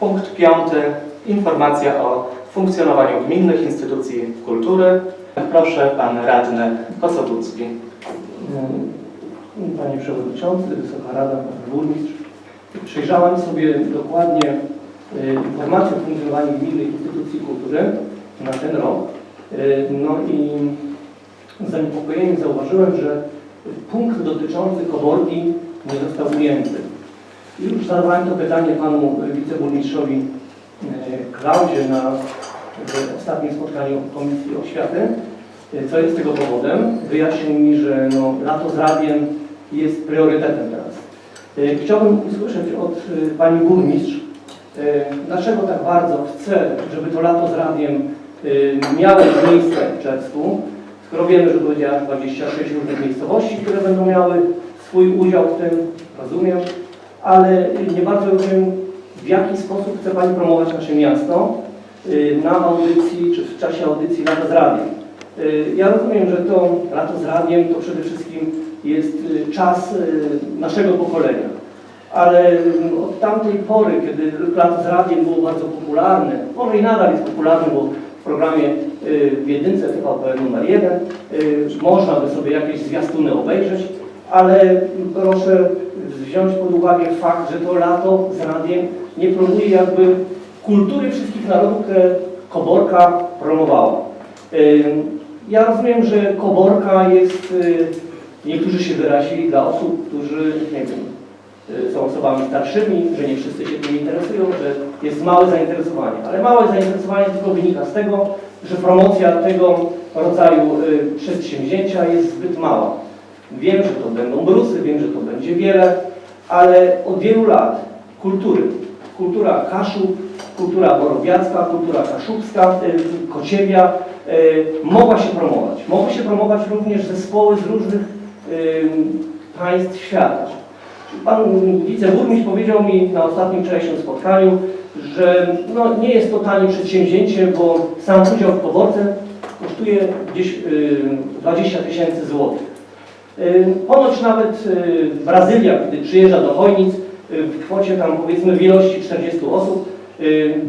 Punkt piąty. Informacja o funkcjonowaniu gminnych instytucji kultury. Proszę Pan Radny Kosobucki. Panie Przewodniczący, Wysoka Rada, Pan Burmistrz. Przejrzałem sobie dokładnie y, informacje o funkcjonowaniu gminnych instytucji kultury na ten rok. Y, No i z zaniepokojeniem zauważyłem, że punkt dotyczący komorki nie został ujęty. Już zadawałem to pytanie panu wiceburmistrzowi y, Klaudzie na ostatnim spotkaniu Komisji Oświaty. Y, Co jest tego powodem? Wyjaśnił mi, że no, lato z radiem jest priorytetem teraz. Y, Chciałbym usłyszeć od Pani Burmistrz, dlaczego tak bardzo chce, żeby to lato z radiem miało miejsce w Czerwcu, skoro wiemy, że powiedziała 26 różnych miejscowości, które będą miały swój udział w tym, rozumiem, ale nie bardzo rozumiem, w jaki sposób chce Pani promować nasze miasto y, na audycji, czy w czasie audycji Lata z Radiem. Y, Ja rozumiem, że to Lato z Radiem to przede wszystkim jest y, czas naszego pokolenia, ale y, od tamtej pory, kiedy Lato z Radiem było bardzo popularne, może i nadal jest popularne, bo w programie w jedynce TVP numer 1 y, można by sobie jakieś zwiastuny obejrzeć, ale proszę wziąć pod uwagę fakt, że to lato z radiem nie promuje jakby kultury wszystkich narodów, które Koborka promowała. Ja rozumiem, że Koborka jest, y, niektórzy się wyrazili dla osób, którzy, nie wiem, y, są osobami starszymi, że nie wszyscy się tym interesują, że jest małe zainteresowanie. Ale małe zainteresowanie tylko wynika z tego, że promocja tego rodzaju y, przedsięwzięcia jest zbyt mała. Wiem, że to będą brusy, wiem, że to będzie wiele, ale od wielu lat kultury, kultura Kaszub, kultura borowiacka, kultura kaszubska, y, Kociewia, y, mogła się promować. Mogły się promować również zespoły z różnych y, państw świata. Pan wiceburmistrz powiedział mi na ostatnim wczorajszym spotkaniu, że no, nie jest to tanie przedsięwzięcie, bo sam udział w poborce kosztuje gdzieś y, 20 tysięcy złotych. Y, Ponoć nawet y, Brazylia, kiedy przyjeżdża do Chojnic, y, w kwocie tam powiedzmy w ilości 40 osób,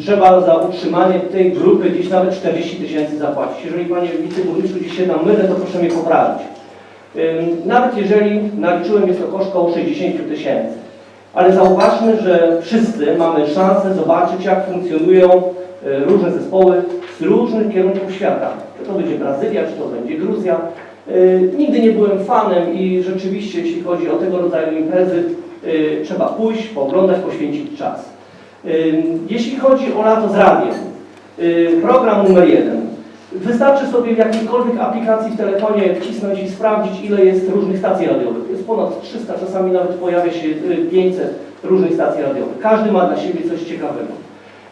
trzeba za utrzymanie tej grupy gdzieś nawet 40 tysięcy zapłacić. Jeżeli Panie Wiceburmistrzu gdzieś się tam mylę, to proszę mnie poprawić. Nawet jeżeli naliczyłem, jest to koszt około 60 tysięcy. Ale zauważmy, że wszyscy mamy szansę zobaczyć, jak funkcjonują różne zespoły z różnych kierunków świata. Czy to będzie Brazylia, czy to będzie Gruzja. Y, Nigdy nie byłem fanem i rzeczywiście, jeśli chodzi o tego rodzaju imprezy, y, trzeba pójść, pooglądać, poświęcić czas. Y, Jeśli chodzi o lato z radiem, program numer jeden. Wystarczy sobie w jakiejkolwiek aplikacji w telefonie wcisnąć i sprawdzić, ile jest różnych stacji radiowych. Jest ponad 300, czasami nawet pojawia się y, 500 różnych stacji radiowych. Każdy ma dla siebie coś ciekawego.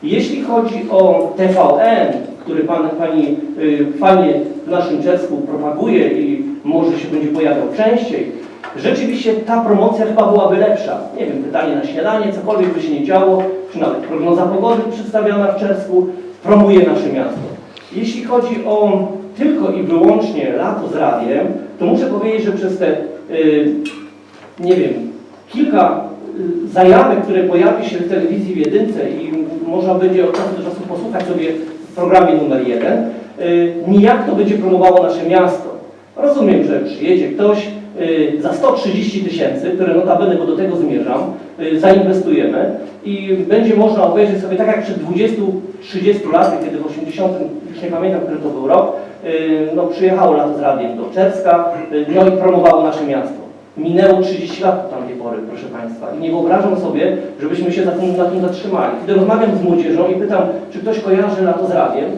Jeśli chodzi o TVN, który pan, Pani y, fajnie w naszym Czesku propaguje i może się będzie pojawiał częściej, rzeczywiście ta promocja chyba byłaby lepsza. Nie wiem, pytanie na śniadanie, cokolwiek by się nie działo, czy nawet prognoza pogody przedstawiana w Czesku, promuje nasze miasto. Jeśli chodzi o tylko i wyłącznie lato z radiem, to muszę powiedzieć, że przez te, y, nie wiem, kilka y, zajawek, które pojawi się w telewizji w jedynce i można będzie od czasu do czasu posłuchać sobie w programie numer jeden, y, nijak to będzie promowało nasze miasto. Rozumiem, że przyjedzie ktoś y, za 130 tysięcy, które notabene, bo do tego zmierzam, y, zainwestujemy i będzie można obejrzeć sobie tak jak przed 20-30 laty, kiedy w 80, już nie pamiętam, który to był rok, no, przyjechało lato z radiem do Czerska, no i promowało nasze miasto. Minęło 30 lat od tamtej pory, proszę Państwa. I nie wyobrażam sobie, żebyśmy się za tym, na tym zatrzymali. Kiedy rozmawiam z młodzieżą i pytam, czy ktoś kojarzy lato z radiem,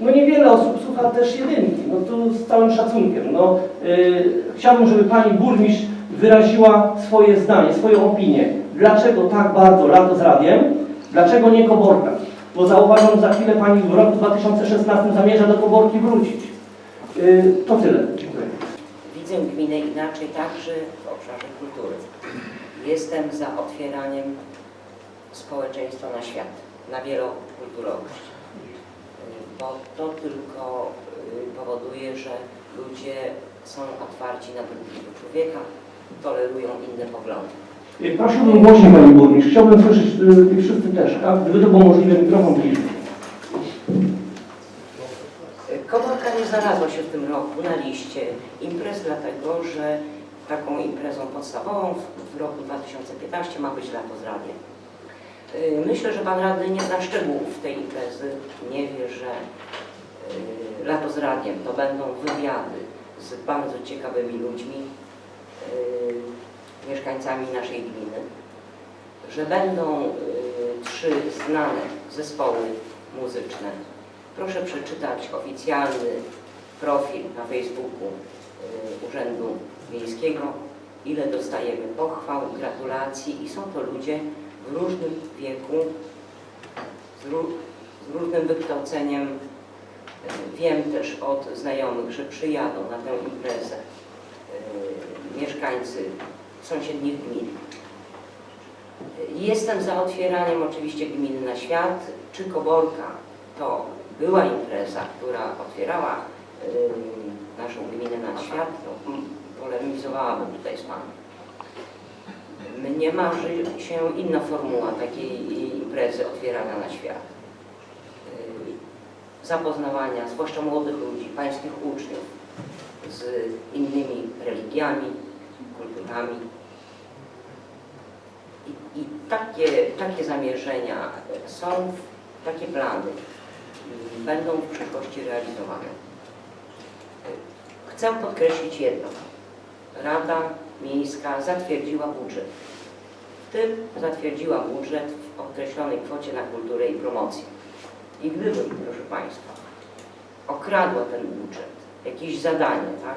no niewiele osób słucha też jedynki, no to z całym szacunkiem. No, yy, chciałbym, żeby Pani Burmistrz wyraziła swoje zdanie, swoją opinię. Dlaczego tak bardzo lato z radiem, dlaczego nie Koborka? Bo zauważam, za chwilę Pani w roku 2016 zamierza do Koborki wrócić. Yy, to tyle. Widzę gminę inaczej także w obszarze kultury. Jestem za otwieraniem społeczeństwa na świat, na wielokulturowość. Bo to tylko y, powoduje, że ludzie są otwarci na drugiego człowieka, tolerują inne poglądy. Y, Prosiłbym głośniej Pani Burmistrz, chciałbym słyszeć y, tych wszyscy też, tak? Gdyby to było możliwe, mikrofon bliżej. Znalazła się w tym roku na liście imprez, dlatego że taką imprezą podstawową w, roku 2015 ma być lato z radiem. Y, Myślę, że Pan Radny nie zna szczegółów tej imprezy. Nie wie, że y, lato z radiem to będą wywiady z bardzo ciekawymi ludźmi, y, mieszkańcami naszej gminy, że będą trzy znane zespoły muzyczne Proszę przeczytać oficjalny profil na Facebooku y, Urzędu Miejskiego, ile dostajemy pochwał, gratulacji i są to ludzie w różnym wieku, z, ró- z różnym wykształceniem. Y, Wiem też od znajomych, że przyjadą na tę imprezę y, mieszkańcy sąsiednich gmin. Jestem za otwieraniem oczywiście gminy na świat. Czy Koborka to była impreza, która otwierała naszą gminę na świat, to mm, polemizowałabym tutaj z Panem. Mnie marzy się inna formuła takiej imprezy otwierania na świat. Yy, Zapoznawania, zwłaszcza młodych ludzi, pańskich uczniów z innymi religiami, kulturami. I, i takie, takie zamierzenia są, takie plany będą w przyszłości realizowane. Chcę podkreślić jedno. Rada Miejska zatwierdziła budżet. W tym zatwierdziła budżet w określonej kwocie na kulturę i promocję. I gdybym, proszę Państwa, okradła ten budżet, jakieś zadanie, tak,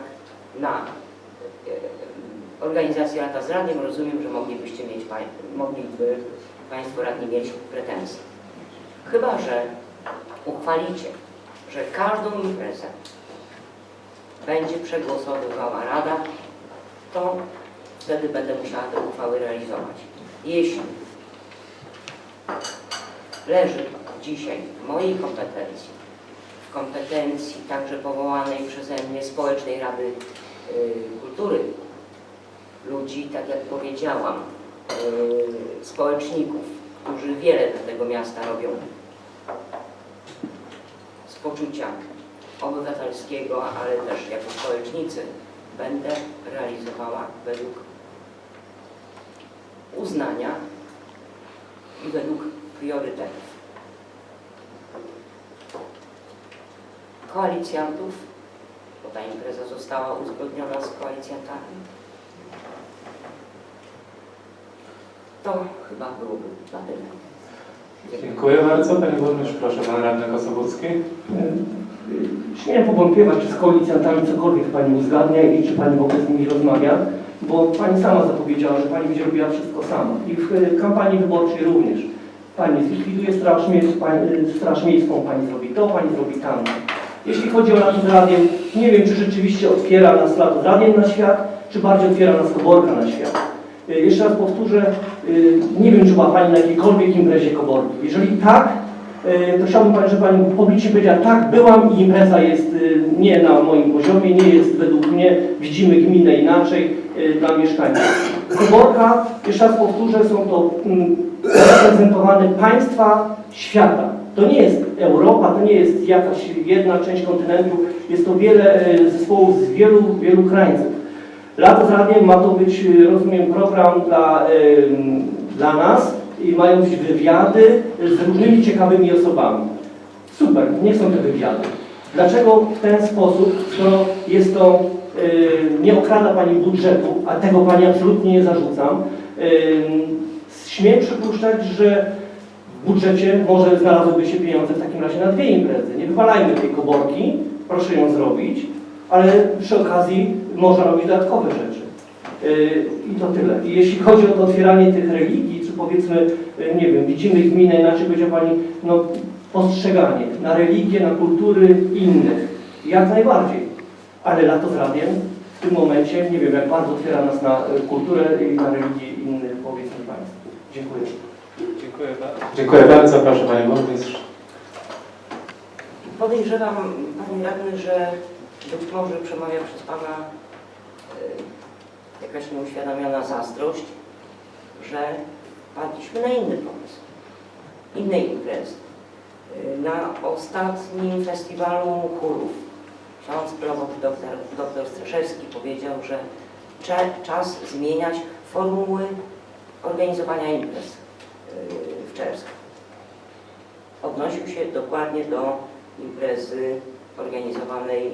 na e, organizację Lata z Radiem, rozumiem, że moglibyście mieć, mogliby Państwo radni mieć pretensje. Chyba, że uchwalicie, że każdą imprezę będzie przegłosowywała Rada, to wtedy będę musiała te uchwały realizować. Jeśli leży dzisiaj w mojej kompetencji, w kompetencji także powołanej przeze mnie Społecznej Rady y, Kultury, ludzi, tak jak powiedziałam, y, społeczników, którzy wiele dla tego miasta robią, z poczucia obywatelskiego, ale też jako społecznicy będę realizowała według uznania i według priorytetów. Koalicjantów, bo ta impreza została uzgodniona z koalicjantami. To chyba byłoby na tyle. Dziękuję bardzo. Panie Burmistrz, proszę Pan Radny Kosobucki. Śmiem powątpiewać, czy z koalicjantami cokolwiek Pani uzgadnia i czy Pani w ogóle z nimi rozmawia, bo Pani sama zapowiedziała, że Pani będzie robiła wszystko sama. I w y, kampanii wyborczej również. Pani zlikwiduje Straż, Miejską, pani, y, Straż Miejską, Pani zrobi to, Pani zrobi tamto. Jeśli chodzi o lato z radiem, nie wiem, czy rzeczywiście otwiera nas lato z radiem na świat, czy bardziej otwiera nas koborka na świat. Y, Jeszcze raz powtórzę, nie wiem, czy była Pani na jakiejkolwiek imprezie koborki. Jeżeli tak, to chciałbym Pani, żeby Pani publicznie powiedziała, tak, byłam i impreza jest y, nie na moim poziomie, nie jest według mnie, widzimy gminę inaczej y, dla mieszkańców. Koborka, jeszcze raz powtórzę, są to mm, reprezentowane państwa świata. To nie jest Europa, to nie jest jakaś jedna część kontynentu, jest to wiele zespołów z wielu, wielu krańców. Lato z Radiem ma to być, rozumiem, program dla, dla nas i mają być wywiady z różnymi ciekawymi osobami. Super, nie są te wywiady. Dlaczego w ten sposób, skoro jest to, y, nie okrada Pani budżetu, a tego Pani absolutnie nie zarzucam, ym, śmiem przypuszczać, że w budżecie może znalazłyby się pieniądze w takim razie na dwie imprezy. Nie wywalajmy tej koborki, proszę ją zrobić, ale przy okazji można robić dodatkowe rzeczy. Yy, I to tyle. I jeśli chodzi o otwieranie tych religii, powiedzmy, yy, nie wiem, widzimy gminę, inaczej powiedział Pani, no postrzeganie na religię, na kultury innych, jak najbardziej. Ale lato z radiem w tym momencie, nie wiem, jak bardzo otwiera nas na y, kulturę i na religię innych, powiedzmy Państwu. Dziękuję. Dziękuję bardzo. Dziękuję bardzo. Proszę Panie Burmistrz. Podejrzewam, Panie Radny, że być może przemawia przez Pana y, jakaś nieuświadomiona zazdrość, że wpadliśmy na inny pomysł, innej imprezy. Na ostatnim festiwalu chórów ksiądz proboszcz doktor, doktor Straszewski powiedział, że cza- czas zmieniać formuły organizowania imprez y, w Czersk. Odnosił się dokładnie do imprezy organizowanej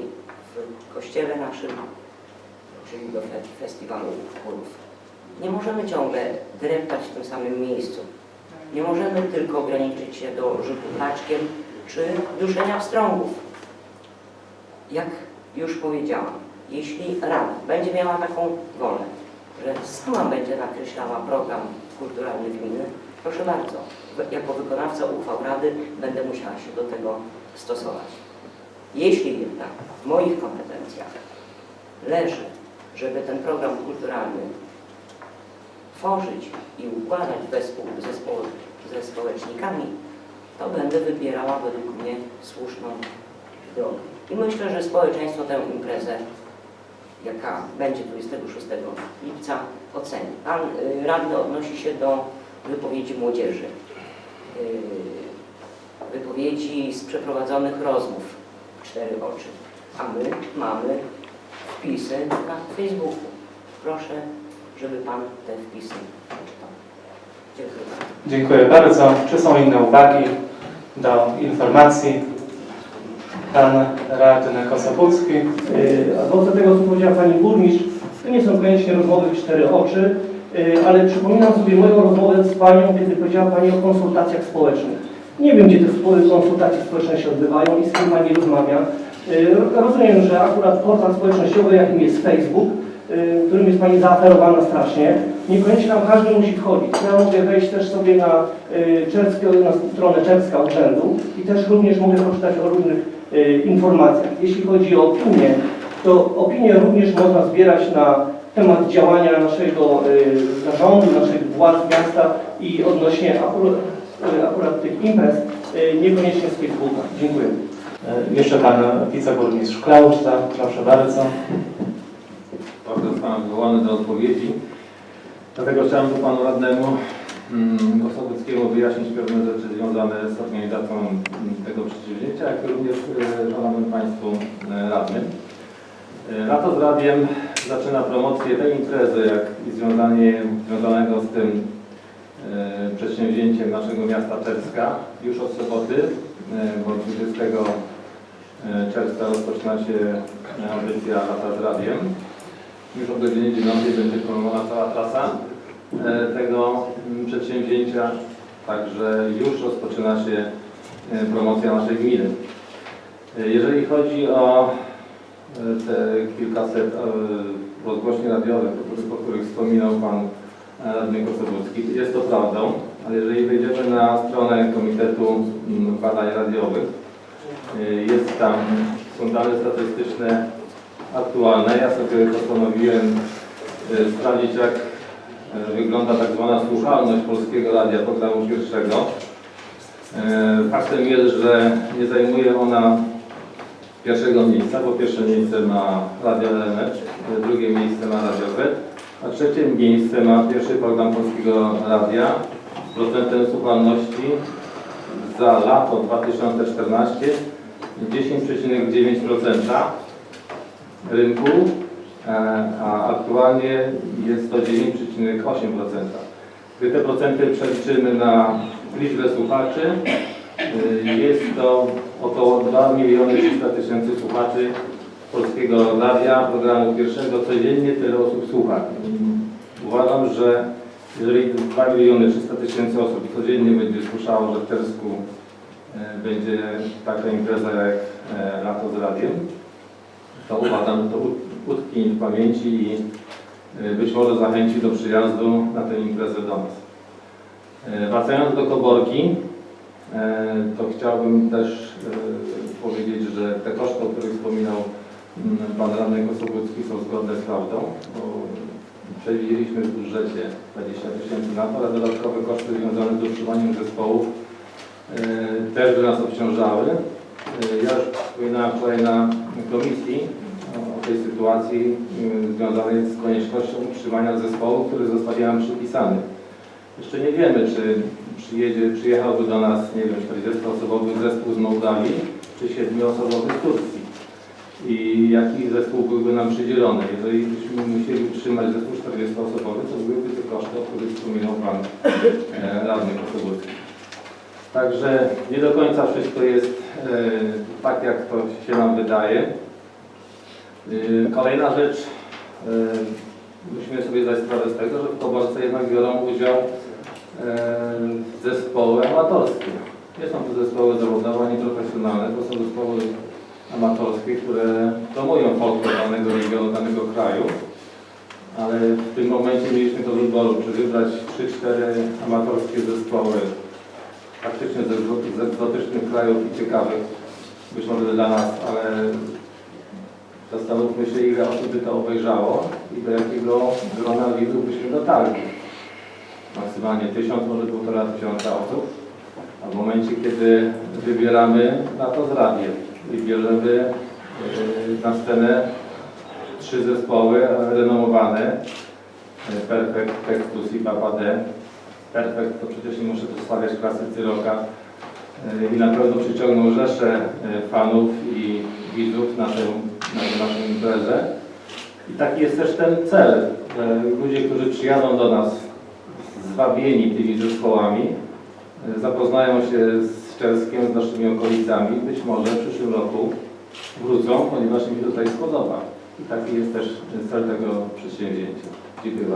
w kościele naszym, czyli do fe- festiwalu chórów. Nie możemy ciągle dreptać w tym samym miejscu. Nie możemy tylko ograniczyć się do rzutu placzkiem czy duszenia wstrągów. Jak już powiedziałam, jeśli Rada będzie miała taką wolę, że sama będzie nakreślała program kulturalny gminy, proszę bardzo, jako wykonawca uchwał Rady będę musiała się do tego stosować. Jeśli jednak w moich kompetencjach leży, żeby ten program kulturalny tworzyć i układać ze, spo, ze społecznikami, to będę wybierała według mnie słuszną drogę. I myślę, że społeczeństwo tę imprezę, jaka będzie 26 lipca, oceni. Pan y, radny odnosi się do wypowiedzi młodzieży, y, wypowiedzi z przeprowadzonych rozmów cztery oczy, a my mamy wpisy na Facebooku. Proszę, żeby Pan te wpisy przeczytał. Dziękuję bardzo. Dziękuję bardzo. Czy są inne uwagi do informacji? Pan radny Kosopucki. Yy, A do tego, co powiedziała Pani Burmistrz, to nie są koniecznie rozmowy w cztery oczy, yy, ale przypominam sobie moją rozmowę z Panią, kiedy powiedziała Pani o konsultacjach społecznych. Nie wiem, gdzie te konsultacje społeczne się odbywają i z kim Pani rozmawia. Yy, Rozumiem, że akurat portal społecznościowy, jakim jest Facebook, którym jest Pani zaaferowana strasznie, niekoniecznie tam każdy musi wchodzić. Ja mogę wejść też sobie na, yy, czerskie, na stronę Czerska Urzędu i też również mogę poczytać o różnych yy, informacjach. Jeśli chodzi o opinie, to opinie również można zbierać na temat działania naszego y, zarządu, naszych władz miasta i odnośnie akurat, y, akurat tych imprez, y, niekoniecznie z Facebooka. Dziękuję. E, Jeszcze Pan wiceburmistrz Klauszta. Proszę bardzo. Zostałem wywołany do odpowiedzi. Dlatego chciałem tu Panu Radnemu mm, Osobuckiemu wyjaśnić pewne rzeczy związane z organizacją mm, tego przedsięwzięcia, jak również e, Szanownym Państwu e, Radnym. E, Lato z Radiem zaczyna promocję tej imprezy, jak i związanie, związanego z tym e, przedsięwzięciem naszego miasta Czerska już od soboty, e, bo 20 e, czerwca rozpoczyna się e, audycja Lata z Radiem. Już o godzinie 9 będzie promowana cała trasa e, tego mm, przedsięwzięcia, także już rozpoczyna się e, promocja naszej gminy. E, Jeżeli chodzi o te kilkaset rozgłośni radiowych, o których- wspominał Pan Radny Kosobucki, jest to prawdą, ale jeżeli wejdziemy na stronę Komitetu mm, Badań Radiowych, jest tam, są dane statystyczne aktualne. Ja sobie postanowiłem e, sprawdzić, jak e, wygląda tak zwana słuchalność Polskiego Radia programu pierwszego. E, Faktem jest, że nie zajmuje ona pierwszego miejsca, bo pierwsze miejsce ma Radio LNR, e, drugie miejsce ma Radio Z, a trzecie miejsce ma pierwszy program Polskiego Radia z procentem słuchalności za lato 2014 10,9% rynku, e, a aktualnie jest to 9,8%. Gdy te procenty przeliczymy na liczbę słuchaczy, y, jest to około 2 miliony 300 tysięcy słuchaczy Polskiego Radia, programu pierwszego. Codziennie tyle osób słucha. Uważam, że jeżeli 2 miliony 300 tysięcy osób codziennie będzie słyszało, że w Tersku e, będzie taka impreza jak e, Lato z Radiem, to uważam, że to ut- utknie w pamięci i y, być może zachęci do przyjazdu na tę imprezę do nas. Y, Wracając do Koborki, y, to chciałbym też powiedzieć, że te koszty, o których wspominał mm, Pan Radny Kosobucki są zgodne z prawdą, bo przewidzieliśmy w budżecie 20 tysięcy na to, ale dodatkowe koszty związane z utrzymaniem zespołów też by nas obciążały. Y, Ja już wspominałem wczoraj na komisji o- tej sytuacji y, związanej z koniecznością utrzymania zespołu, który zostawiałem przypisany. Jeszcze nie wiemy, czy przyjedzie, przyjechałby do nas, nie wiem, 40-osobowy zespół z Mołdawii, czy 7-osobowy z Turcji. I jaki zespół byłby nam przydzielony. Jeżeli byśmy musieli utrzymać zespół 40-osobowy, to byłyby te koszty, o których wspominał Pan e, Radny Kosobucki. Także nie do końca wszystko jest e, tak, jak to się nam wydaje. E, Kolejna rzecz, e, musimy sobie zdać sprawę z tego, że w Koborce jednak biorą udział zespoły amatorskie. Nie są to zespoły zawodowe ani profesjonalne, to są zespoły amatorskie, które promują folklor danego regionu, danego kraju. Ale w tym momencie mieliśmy do wyboru, czy wybrać 3-4 amatorskie zespoły faktycznie z z egzotycznych krajów i ciekawych, być może dla nas, ale zastanówmy się, ile osób by to obejrzało i do jakiego grona widzów byśmy dotarli. Maksymalnie tysiąc, może półtora tysiąca osób. A w momencie, kiedy wybieramy na to zrabię i bierzemy yy, na scenę trzy zespoły renomowane, e, Perfect, Textus i Papa D. Perfekt to przecież nie muszę przedstawiać klasycy rocka e, i na pewno przyciągną rzesze e, fanów i widzów na tę na tę. I taki jest też ten cel. E, Ludzie, którzy przyjadą do nas zwabieni tymi zespołami, zapoznają się z Czelskiem, z naszymi okolicami, być może w przyszłym roku wrócą, ponieważ im się tutaj spodoba. I taki jest też cel tego przedsięwzięcia. Dziękuję bardzo.